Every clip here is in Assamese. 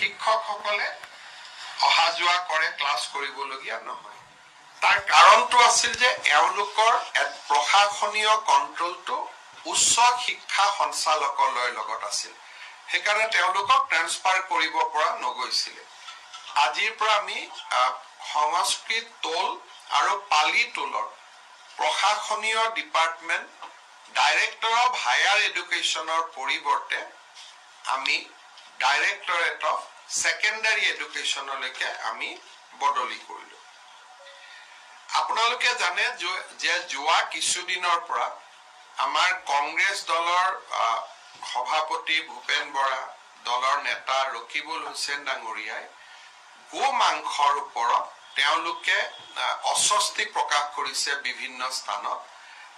শিক্ষকসকলে অহা যোৱা কৰে ক্লাছ কৰিবলগীয়া নহয়। তাৰ কাৰণটো আছিল যে এওঁলোকৰ প্ৰশাসনীয় কণ্ট্ৰলটো উচ্চ শিক্ষা সঞ্চালকালয়ৰ লগত আছিল। সেইকাৰণে তেওঁলোকক ট্ৰেন্সফাৰ কৰিব পৰা নগৈছিলে। আজিৰ পৰা আমি সংস্কৃত টোল আৰু পালি টোলৰ প্ৰশাসনীয় ডিপাৰ্টমেণ্ট ডাইৰেক্টৰ অফ হায়াৰ এডুকেশ্যনৰ পৰিৱৰ্তে আমি ডাইৰেক্টৰেট অফ ছেকেণ্ডাৰী এডুকেশ্যনলৈকে আমি বদলি কৰিলো। আপোনালোকে জানে যে- যোৱা কিছুদিনৰ পৰা আমাৰ কংগ্ৰেছ দলৰ সভাপতি ভূপেন বৰা দলৰ নেতা ৰকিবুল হুছেইন ডাঙৰীয়াই গো মাংসৰ ওপৰত তেওঁলোকে অস্বস্তি প্ৰকাশ কৰিছে বিভিন্ন স্থানত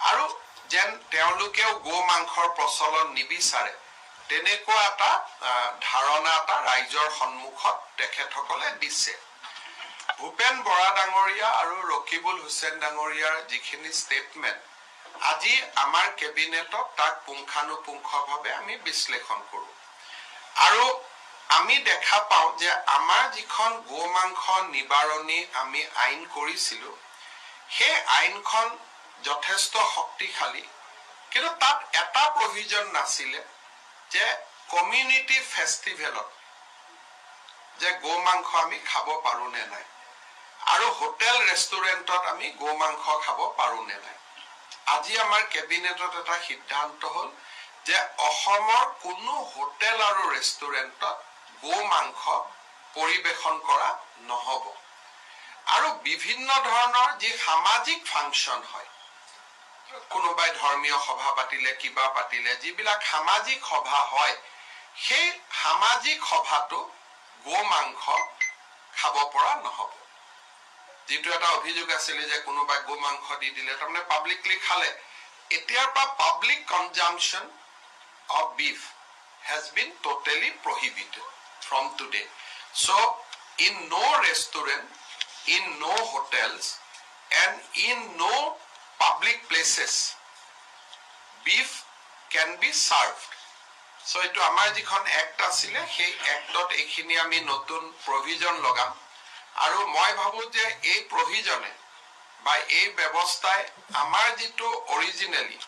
আৰু যেন তেওঁলোকেও গো মাংসৰ প্ৰচলন নিবিচাৰে। তেনেকুৱা এটা ধাৰণা এটা ৰাইজৰ সন্মুখত তেখেতসকলে দিছে। ভূপেন বৰা ডাঙৰীয়া আৰু ৰকিবুল হুছেইন ডাঙৰীয়াৰ যিখিনি ষ্টেটমেণ্ট আজি আমাৰ কেবিনেটত তাক পুংখানুপুংখভাৱে আমি বিশ্লেষণ কৰোঁ। আৰু আমি দেখা পাওঁ যে আমাৰ যিখন গো মাংস নিবাৰণী আমি আইন কৰিছিলো সেই আইনখন যথেষ্ট শক্তিশালী কিন্তু তাত এটা প্ৰভিজন নাছিলে। যে কমিউনিটি ফেষ্টিভেলত যে গো মাংস আমি খাব পাৰো নে নাই? আৰু হোটেল ৰেষ্টুৰেণ্টত আমি গো মাংস খাব পাৰো নে নাই? আজি আমাৰ কেবিনেটত এটা সিদ্ধান্ত হ'ল যে অসমৰ কোনো হোটেল আৰু ৰেষ্টুৰেণ্টত গো মাংস পৰিৱেশন কৰা নহ'ব। আৰু বিভিন্ন ধৰণৰ যি সামাজিক ফাংচন হয় কোনোবাই ধৰ্মীয় সভা পাতিলে কিবা পাতিলে যিবিলাক সামাজিক সভা হয় সেই সামাজিক সভাটো গো মাংস খাব পৰা নহ'ব যিটো এটা অভিযোগ আছিলে যে কোনোবাই গো মাংস দি দিলে তাৰমানে পাব্লিকলি খালে এতিয়াৰ পৰা public consumption of beef has been totally prohibited from today. So, in no restaurant, in no hotels, and in no public places, beef can be served. So, এইটো আমাৰ যিখন এক্ট আছিলে সেই এক্টত এইখিনি আমি নতুন প্ৰভিজন লগাম। আৰু মই ভাবো যে এই প্ৰভিজনে বা এই ব্যৱস্থাই আমাৰ যিটো অৰিজিনেলি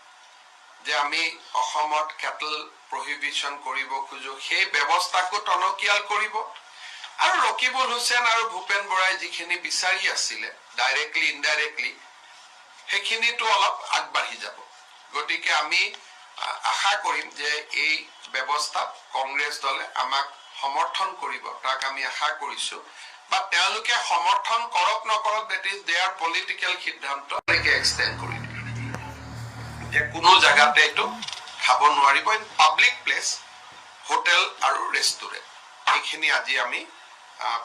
যে আমি অসমত কেটল প্ৰহিবিশ্যন কৰিব খোজো সেই ব্যৱস্থাকো টনকিয়াল কৰিব। আৰু ৰকিবুল হুছেইন আৰু ভূপেন বৰাই যিখিনি বিচাৰি আছিলে ডাইৰেক্টলি ইনডাইৰেক্টলি সেইখিনিতো অলপ আগবাঢ়ি যাব। গতিকে আমি আশা কৰিম যে এই ব্যৱস্থাত কংগ্ৰেছ দলে আমাক সমৰ্থন কৰিব, তাক আমি আশা কৰিছো। বা তেওঁলোকে সমৰ্থন কৰক নকৰক দেট ইজ দেয়াৰ পলিটিকেল সিদ্ধান্ত এক্সটেণ্ড কৰি যে কোনো জেগাতে এইটো খাব নোৱাৰিব। ইন পাব্লিক প্লেচ হোটেল আৰু ৰেষ্টুৰেণ্ট এইখিনি আজি আমি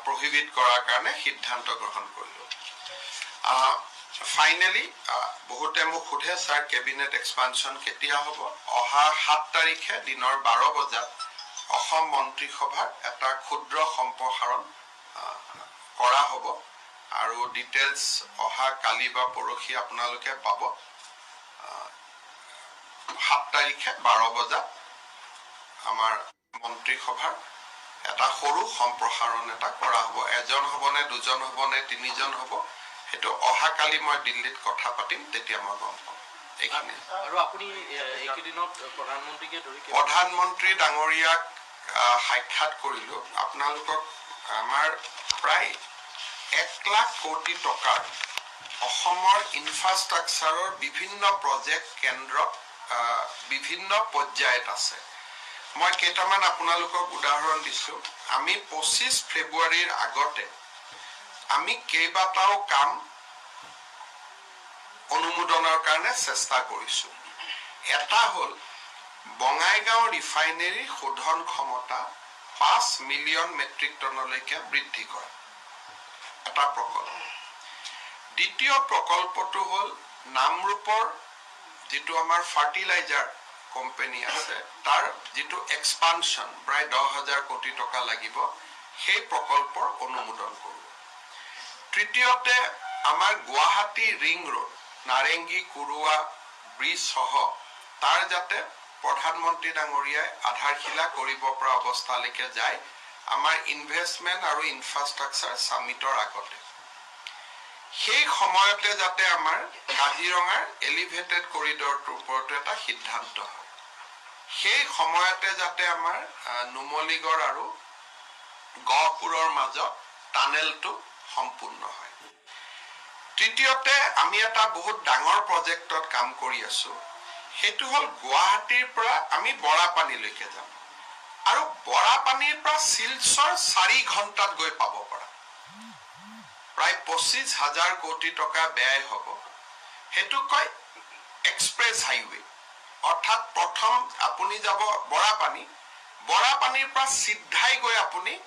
প্ৰহিবিট কৰাৰ কাৰণে সিদ্ধান্ত গ্ৰহণ কৰিলোঁ। ফাইনেলি বহুতে মোক সোধে ছাৰ কেবিনেট এক্সপানশ্যন কেতিয়া হ'ব? অহা সাত তাৰিখে দিনৰ বাৰ বজাত অসম মন্ত্ৰীসভাৰ এটা ক্ষুদ্ৰ সম্প্ৰসাৰণ কৰা হ'ব। আৰু ডিটেইলছ অহা কালি বা পৰহি আপোনালোকে পাব। সাত তাৰিখে বাৰ বজাত আমাৰ মন্ত্ৰীসভাৰ এটা সৰু সম্প্ৰসাৰণ এটা কৰা হ'ব। এজন হ'বনে দুজন হ'বনে তিনিজন হ'ব সেইটো অহাকালি মই দিল্লীত কথা পাতিম তেতিয়া মই গম পাম। এইখিনি প্ৰধানমন্ত্ৰী ডাঙৰীয়াক সাক্ষাৎ কৰিলো। আপোনালোকক আমাৰ প্ৰায় এক লাখ কোটি টকাৰ অসমৰ ইনফ্ৰাষ্ট্ৰাকচাৰৰ বিভিন্ন প্ৰজেক্ট কেন্দ্ৰত বিভিন্ন পৰ্যায়ত আছে। মই কেইটামান আপোনালোকক উদাহৰণ দিছো। আমি পঁচিছ ফেব্ৰুৱাৰীৰ আগতে আমি কেইবাটাও কাম অনুমোদনৰ কাৰণে চেষ্টা কৰিছো। এটা হ'ল বঙাইগাঁও ৰিফাইনেৰী শোধন ক্ষমতা পাঁচ মিলিয়ন মেট্ৰিক টনলৈকে বৃদ্ধি কৰা। এটা প্ৰকল্প। দ্বিতীয় প্ৰকল্পটো হ'ল নামৰূপৰ যিটো আমাৰ ফাৰ্টিলাইজাৰ কোম্পানী আছে, তাৰ যিটো এক্সপানশ্যন প্ৰায় দহ হাজাৰ কোটি টকা লাগিব, সেই প্ৰকল্পৰ অনুমোদন কৰোঁ। তৃতীয়তে আমাৰ Guwahati ring road Narengi Kurua bridge সহ তাৰ যাতে প্ৰধানমন্ত্ৰী ডাঙৰীয়াই আধাৰশিলা কৰিব পৰা অৱস্থালৈকে যায় আমাৰ ইনভেষ্টমেণ্ট আৰু ইনফ্ৰাষ্ট্ৰাকচাৰ ছামিটৰ আগতে। সেই সময়তে যাতে আমাৰ কাজিৰঙাৰ এলিভেটেড কৰিডৰটোৰ ওপৰতো এটা সিদ্ধান্ত হয়। সেই সময়তে যাতে আমাৰ নুমলীগড় আৰু গহপুৰৰ মাজত টানেলটো সম্পূৰ্ণ হয়। তৃতীয়তে আমি এটা বহুত ডাঙৰ প্ৰজেক্টত কাম কৰি আছো। সেইটো হ'ল গুৱাহাটীৰ পৰা আমি বৰাপানীলৈকে যাম। আৰু বৰাপানীৰ পৰা শিলচৰ চাৰি ঘণ্টাত গৈ পাব পৰা। প্ৰায় পঁচিছ হাজাৰ কোটি টকা ব্যয় হ'ব। সেইটো কয় এক্সপ্ৰেছ হাইৱে। অৰ্থাৎ প্ৰথম আপুনি যাব বৰাপানী। বৰাপানীৰ পৰা চিধাই গৈ আপুনি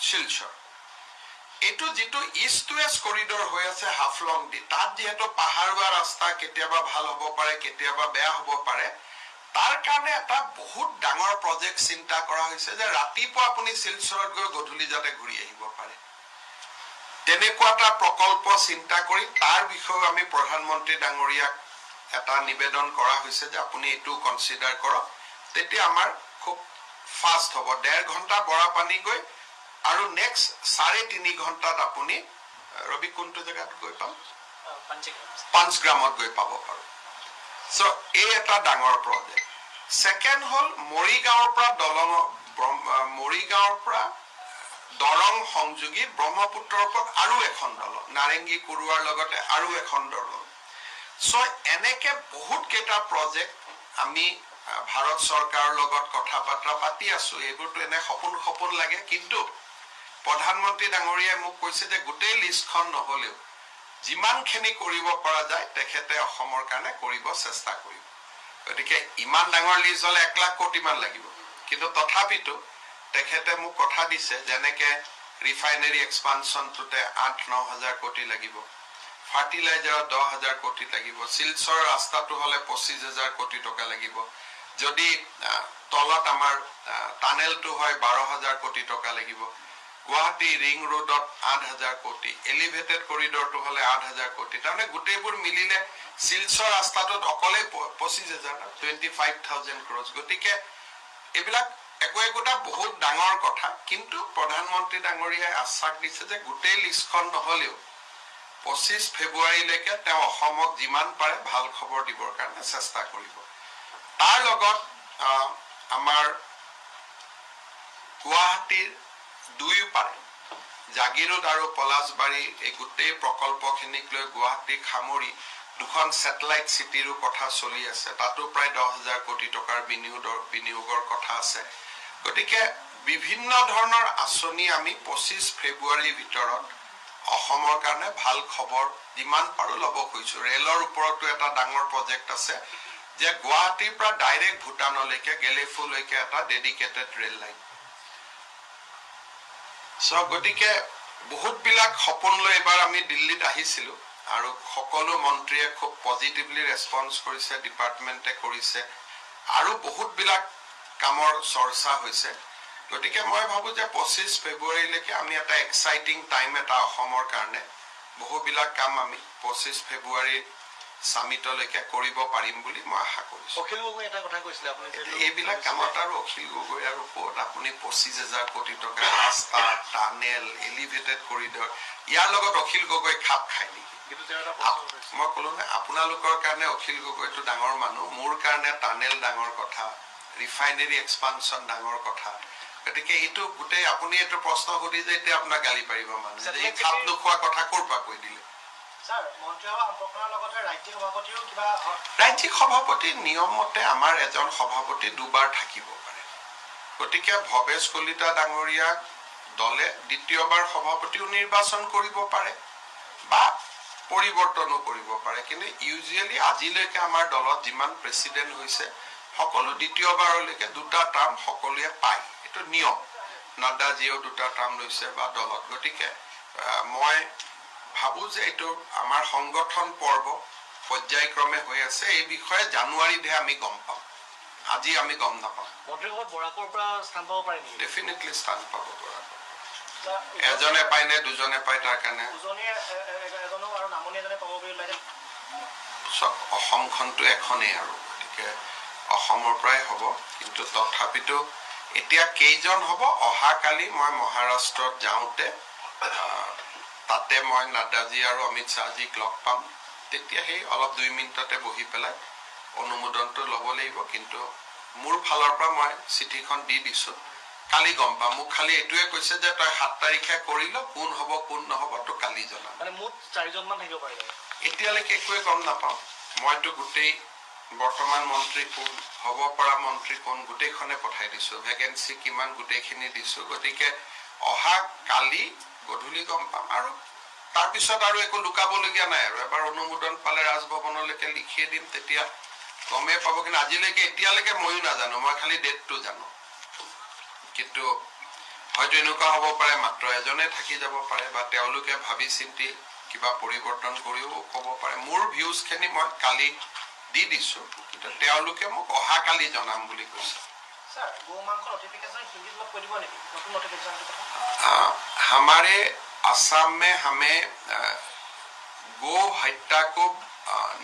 শিলচৰ। এইটো যিটো ইষ্ট ৱেষ্ট কৰিডৰ হৈ আছে হাফলং দি তাত যিহেতু পাহাৰুৱা ৰাস্তা কেতিয়াবা ভাল হ'ব পাৰে কেতিয়াবা বেয়া হ'ব পাৰে তাৰ কাৰণে এটা বহুত ডাঙৰ প্ৰজেক্ট চিন্তা কৰা হৈছে যে ৰাতিপুৱা আপুনি শিলচৰত গৈ গধূলি যাতে ঘূৰি আহিব পাৰে। তেনেকুৱা এটা প্ৰকল্প চিন্তা কৰি তাৰ বিষয়েও আমি প্ৰধানমন্ত্ৰী ডাঙৰীয়াক এটা নিবেদন কৰা হৈছে যে আপুনি এইটো কনচিডাৰ কৰক। তেতিয়া আমাৰ খুব ফাষ্ট হ'ব। ডেৰ ঘণ্টা বৰাপানী গৈ আৰু নেক্সট চাৰে তিনি ঘণ্টাত আপুনি ৰবি কোনটো জেগাত গৈ পাম? পাঞ্চগ্ৰামত গৈ পাব পাৰো। চ' এই এটা ডাঙৰ প্ৰজেক্ট ছেকেণ্ড হ'ল মৰিগাঁৱৰ পৰা দলং মৰিগাঁৱৰ পৰা দৰং সংযোগী ব্ৰহ্মপুত্ৰৰ ওপৰত আৰু এখন দলং নাৰেংগী কুৰুৱাৰ লগতে আৰু এখন দলং। চ' এনেকে বহুত কেইটা প্ৰজেক্ট আমি ভাৰত চৰকাৰৰ লগত কথা বাৰ্তা পাতি আছো। এইবোৰতো এনে সপোন সপোন লাগে কিন্তু প্ৰধানমন্ত্ৰী ডাঙৰীয়াই মোক কৈছে যে গোটেই লিষ্টখন নহলেও যিমানখিনি কৰিব পৰা যায় তেখেতে অসমৰ কাৰণে কৰিব চেষ্টা কৰিব। গতিকে ইমান ডাঙৰ লিষ্ট হলে এক লাখ কোটি মান লাগিব। কিন্তু তথাপিতো তেখেতে মোক কথা দিছে যেনেকে ৰিফাইনেৰী এক্সপানশ্যনটোতে আঠ ন হাজাৰ কোটি লাগিব ফাৰ্টিলাইজাৰত দহ হাজাৰ কোটি লাগিব শিলচৰ ৰাস্তাটো হলে পঁচিছ হাজাৰ কোটি টকা লাগিব যদি তলত আমাৰ টানেলটো হয় বাৰ হাজাৰ কোটি টকা লাগিব গুৱাহাটী ৰিং ৰোডত আঠ হাজাৰ কোটি। এলিভেটেড কৰিডৰটো হলে আঠ হাজাৰ কোটি। তাৰমানে গোটেইবোৰ মিলিলে শিলচৰ ৰাস্তাটোত অকলেই প- পঁচিছ হাজাৰ টুৱেণ্টি ফাইভ থাউজেণ্ড ক্ৰ'জ গতিকে এইবিলাক একো একোটা বহুত ডাঙৰ কথা। কিন্তু প্ৰধানমন্ত্ৰী ডাঙৰীয়াই আশ্বাস দিছে যে গোটেই লিষ্টখন নহলেও পঁচিছ ফেব্ৰুৱাৰীলৈকে তেওঁ অসমক যিমান পাৰে ভাল খবৰ দিবৰ কাৰণে চেষ্টা কৰিব। তাৰ লগত আমাৰ গুৱাহাটীৰ দুয়ো পাৰে জাগিৰোড আৰু পলাশবাৰী এই গোটেই প্ৰকল্পখিনিক লৈ গুৱাহাটীক সামৰি দুখন ছেটেলাইট চিটিৰো কথা চলি আছে। তাতো প্ৰায় দহ হাজাৰ কোটি টকাৰ বিনিয়োগৰ বিনিয়োগৰ কথা আছে। গতিকে বিভিন্ন ধৰণৰ আঁচনি আমি পঁচিছ ফেব্ৰুৱাৰীৰ ভিতৰত অসমৰ কাৰণে ভাল খবৰ যিমান পাৰো ল'ব খুজিছো। ৰেলৰ ওপৰতো এটা ডাঙৰ প্ৰজেক্ট আছে যে গুৱাহাটীৰ পৰা ডাইৰেক্ট ভূটানলৈকে গেলেফুলৈকে এটা ডেডিকেটেড ৰেল লাইন চ' গতিকে বহুতবিলাক সপোন লৈ এইবাৰ আমি দিল্লীত আহিছিলো আৰু সকলো মন্ত্ৰীয়ে খুব পজিটিভলি ৰেচপন্স কৰিছে ডিপাৰ্টমেণ্টে কৰিছে আৰু বহুতবিলাক কামৰ চৰ্চা হৈছে। গতিকে মই ভাবো যে পঁচিছ ফেব্ৰুৱাৰীলৈকে আমি এটা এক্সাইটিং টাইম এটা অসমৰ কাৰণে। বহুবিলাক কাম আমি পঁচিছ ফেব্ৰুৱাৰী ছামিটলৈকে কৰিব পাৰিম বুলি মই আশা কৰিছো। অখিল গগৈ এটা কথা কৈছিলে আপুনি এইবিলাক কামত আৰু অখিল গগৈৰ ওপৰত আপুনি পঁচিছ হাজাৰ কোটি টকা ৰাস্তা টানেল এলিভেটেড কৰিডৰ ইয়াৰ লগত অখিল গগৈ খাপ খায় নেকি? মই কলো নে আপোনালোকৰ কাৰণে অখিল গগৈটো ডাঙৰ মানুহ মোৰ কাৰণে টানেল ডাঙৰ কথা ৰিফাইনেৰী এক্সপানশ্যন ডাঙৰ কথা। গতিকে এইটো গোটেই আপুনি এইটো প্ৰশ্ন সুধি যে এতিয়া আপোনাক গালি পাৰিব মানুহে খাপ নোখোৱা কথা ক'ৰ পৰা কৈ দিলে? ৰাজ্যিক সভাপতি নিয়মমতে আমাৰ এজন সভাপতি দুবাৰ থাকিব পাৰে। গতিকে ভৱেশ কলিতা ডাঙৰীয়াক দলে দ্বিতীয়বাৰ সভাপতিও নিৰ্বাচন কৰিব পাৰে বা পৰিৱৰ্তনো কৰিব পাৰে। কিন্তু ইউজুৱেলি আজিলৈকে আমাৰ দলত যিমান প্ৰেচিডেণ্ট হৈছে সকলো দ্বিতীয়বাৰলৈকে দুটা টাৰ্ম সকলোৱে পায়। এইটো নিয়ম। নাড্ডাজীয়েও দুটা টাৰ্ম লৈছে বা দলত। গতিকে মই ভাবো যে এইটো আমাৰ সংগঠন পৰ্ব পৰ্যায়ক্ৰমে হৈ আছে। এই বিষয়ে জানুৱাৰীতহে আমি গম পাম। আজি আমি গম নেকি? ডেফিনেটলি স্থান পাব এজনে পায় নে দুজনে পায় তাৰ কাৰণে? চব অসমখনতো এখনেই আৰু গতিকে অসমৰ পৰাই হ'ব। কিন্তু তথাপিতো এতিয়া কেইজন হ'ব? অহাকালি মই মহাৰাষ্ট্ৰত যাওঁতে তাতে মই নাড্ডাজী আৰু অমিত শ্বাহজীক লগ পাম। তেতিয়া সেই অলপ দুই মিনিটতে বহি পেলাই অনুমোদনটো ল'ব লাগিব। কিন্তু মোৰ ফালৰ পৰা মই চিঠিখন দি দিছো। কালি গম পাম। মোক খালি এইটোৱে কৈছে যে তই সাত তাৰিখে কৰি ল কোন হ'ব কোন নহ'ব তোক কালি জনাম। চাৰিজনমান এতিয়ালৈকে একোৱে গম নাপাওঁ। মইতো গোটেই বৰ্তমান মন্ত্ৰী কোন হ'ব পৰা মন্ত্ৰী কোন গোটেইখনে পঠাই দিছো। ভেকেঞ্চি কিমান গোটেইখিনি দিছো। গতিকে অহা কালি গধূলি গম পাম। আৰু তাৰপিছত আৰু একো লুকাবলগীয়া নাই আৰু। এবাৰ অনুমোদন পালে ৰাজভৱনলৈকে লিখিয়ে দিম তেতিয়া গমেই পাব। কিন্তু আজিলৈকে এতিয়ালৈকে ময়ো নাজানো। মই খালি ডেটটো জানো। কিন্তু হয়তো এনেকুৱা হ'ব পাৰে মাত্ৰ এজনে থাকি যাব পাৰে বা তেওঁলোকে ভাবি চিন্তি কিবা পৰিৱৰ্তন কৰিও ক'ব পাৰে। মোৰ ভিউজখিনি মই কালি দি দিছো। কিন্তু তেওঁলোকে মোক অহাকালি জনাম বুলি কৈছে। हाँ, हमारे असम में हमें गो हत्या को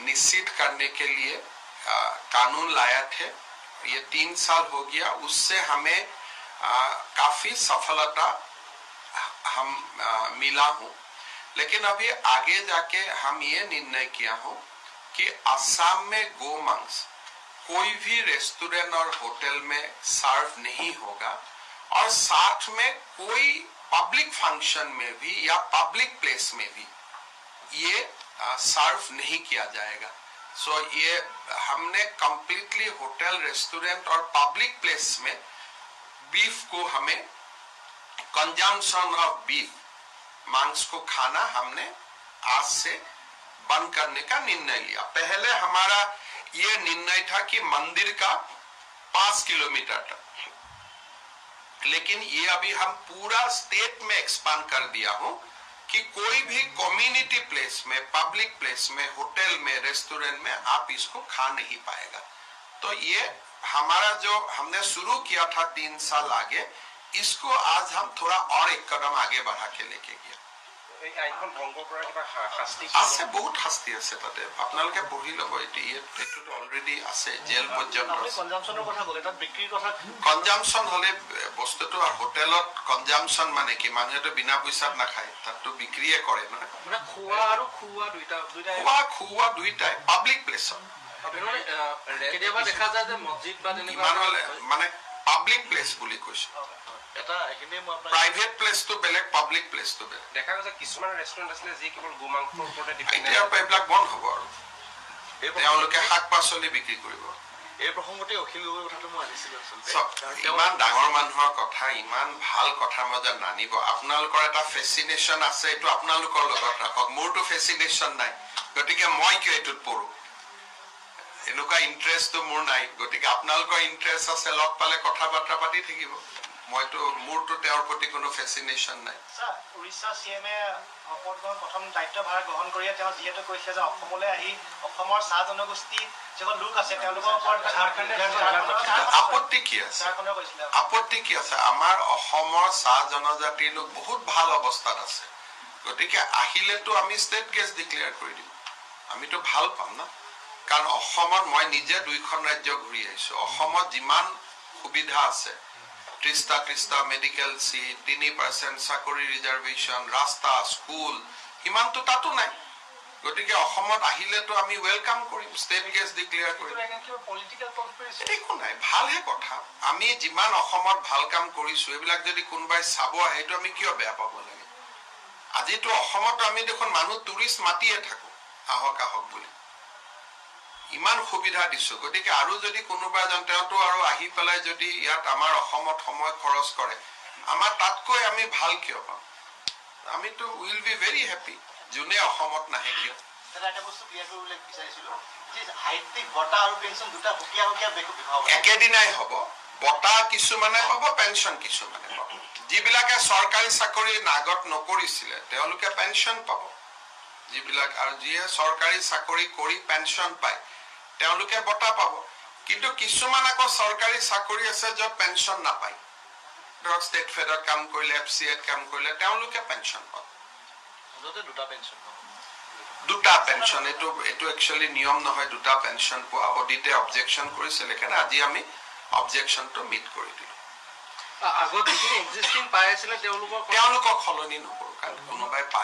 निश्चित करने के लिए कानून लाया थे। ये तीन साल हो गया। उससे हमें काफ़ी सफलता हम मिला हूँ। लेकिन अभी आगे जाके हम ये निर्णय किया हूँ कि असम में गोमांस कोई भी रेस्टोरेंट और होटल में सर्व नहीं होगा। और साथ में कोई पब्लिक फ़ंक्शन में भी या पब्लिक प्लेस में भी ये सर्व नहीं किया जाएगा। सो so, ये हमने कंप्लीटली होटल रेस्टोरेंट और पब्लिक प्लेस में बीफ को हमें कंजम्पशन ऑफ़ बीफ मांस को खाना हमने आज से बंद करने का निर्णय लिया। पहले हमारा ये निर्णय था कि मंदिर का पाँच किलोमीटर लेकिन ये अभी हम पूरा स्टेट में एक्सपांड कर दिया हूँ कि कोई भी कम्युनिटी प्लेस में पब्लिक प्लेस में होटल में रेस्टोरेंट में आप इसको खा नहीं पाएगा। तो ये हमारा जो हमने शुरू किया था तीन साल आगे, इसको आज हम थोड़ा और एक कदम आगे बढ़ा के लेके गया। এই আইনখন ভংগ কৰাৰ কিবা শা- শাস্তি আছে বহুত শাস্তি আছে তাতে। আপোনালোকে পঢ়ি ল'ব এইটোতো অলৰেডি আছে জেল পৰ্যন্ত আপুনি আছে। কনজামশ্যনৰ কথা ক'লে তাত বিক্ৰীৰ কথা কনজামশ্যন হলে বস্তুটো হোটেলত কনজামশ্যন মানে কি? মানুহেতো বিনা পইচাত নাখায় তাততো বিক্ৰীয়ে কৰে নহয়। মানে খোৱা আৰু খুওৱা দুইটা দুইটা খোৱা খুওৱা দুইটাই পাব্লিক প্লেচত কেতিয়াবা দেখা যায় যে মছজিদ বা তেনেকুৱা মানে পাব্লিক প্লেচ বুলি কৈছো। এটা এইখিনিয়ে মই আপোনাক প্ৰাইভেট প্লেচটো বেলেগ পাব্লিক প্লেচটো বেলেগ। দেখা গৈছে কিছুমান ৰেষ্টুৰেণ্ট আছিলে যি কেৱল গোমাংসৰ ওপৰতে ডিপেণ্ড এতিয়াৰ পৰা এইবিলাক বন্ধ হ'ব আৰু। এই তেওঁলোকে প্ৰসংগতে- শাক পাচলি বিক্ৰী কৰিব। এই প্ৰসংগতে অখিল গগৈৰ কথাটো মই আনিছিলো আচলতে। চাওক, কাৰণ তেওঁ- ইমান ডাঙৰ মানুহৰ কথা ইমান ভাল কথা মই যে নানিব। আপোনালোকৰ এটা ফেচিনেশ্যন আছে এইটো আপোনালোকৰ লগত ৰাখক। মোৰতো ফেচিনেশ্যন নাই। গতিকে মই কিয় এইটোত পঢ়ো এনেকুৱা ইণ্টাৰেষ্টটো মোৰ নাই। গতিকে আপোনালোকৰ ইণ্টাৰেষ্ট আছে লগ পালে কথা বাৰ্তা পাতি থাকিব। মইতো মোৰতো তেওঁৰ প্ৰতি কোনো ফেচিনেশ্যন নাই। উৰিষ্যা চি এমে শপত গ্ৰহণ প্ৰথম দায়িত্বভাৰ গ্ৰহণ কৰিয়ে তেওঁ যিহেতু কৈছে যে অসমলৈ আহি অসমৰ চাহ জনগোষ্ঠী যিসকল লোক আছে তেওঁলোকৰ ওপৰত আপত্তি কি আছে? আপত্তি কি আছে? আমাৰ অসমৰ চাহ জনজাতিৰ লোক বহুত ভাল অৱস্থাত আছে। গতিকে আহিলেতো আমি ষ্টেট গেষ্ট ডিক্লেয়াৰ কৰি দিম। আমিতো ভাল পাম না? কাৰণ অসমত মই নিজে দুইখন ৰাজ্য ঘূৰি আহিছো। অসমত যিমান সুবিধা আছে ত্ৰিশটা ত্ৰিশটা মেডিকেল চিট তিনি পাৰ্চেণ্ট চাকৰি ৰিজাৰ্ভেশ্যন ৰাস্তা স্কুল ইমানতো তাতো নাই। গতিকে অসমত আহিলেতো আমি ৱেলকাম কৰিম ষ্টেট গেষ্ট ডিক্লেয়াৰ কৰিম। একো নাই ভালহে কথা। আমি যিমান অসমত ভালো কাম কৰিছো এইবিলাক যদি কোনোবাই চাব আহে সেইটো আমি কিয় বেয়া পাব লাগে? আজিতো অসমতো আমি দেখোন মানুহ টুৰিষ্ট মাতিয়ে থাকো আহক আহক বুলি। ইমান সুবিধা দিছো। গতিকে আৰু যদি কোনোবা এজন তেওঁতো আৰু আহি পেলাই যদি ইয়াত আমাৰ অসমত সময় খৰচ কৰে আমাৰ তাতকৈ আমি ভাল কিয় পাম? আমিতো উইল বি ভেৰি হেপী যোনে অসমত নাহে কিয়? একেদিনাই হ'ব। বঁটা কিছুমানে পাব পেঞ্চন কিছুমানে পাব। যিবিলাকে চৰকাৰী চাকৰি আগত নকৰিছিলে তেওঁলোকে পেঞ্চন পাব। যিবিলাক আৰু যিয়ে চৰকাৰী চাকৰি কৰি পেঞ্চন পায় তেওঁলোকে বঁটা পাব। কিন্তু কিছুমান আকৌ চৰকাৰী চাকৰি আছে য'ত পেঞ্চন নাপায়। ধৰক ষ্টেট ফেডত কাম কৰিলে এফ চি এত কাম কৰিলে তেওঁলোকে পেঞ্চন পাব। দুটা পেঞ্চন দুটা পেঞ্চন এইটো এইটো একচুৱেলি নিয়ম নহয় দুটা পেঞ্চন পোৱা। অডিটে অবজেকশ্যন কৰিছিল সেইকাৰণে আজি আমি অবজেকশ্যনটো মিট কৰি দিলোঁ। আগত যিখিনি এক্সিষ্টিং পাই আছিলে তেওঁলোকৰ তেওঁলোকক সলনি নকৰোঁ কাৰণ কোনোবাই পায়।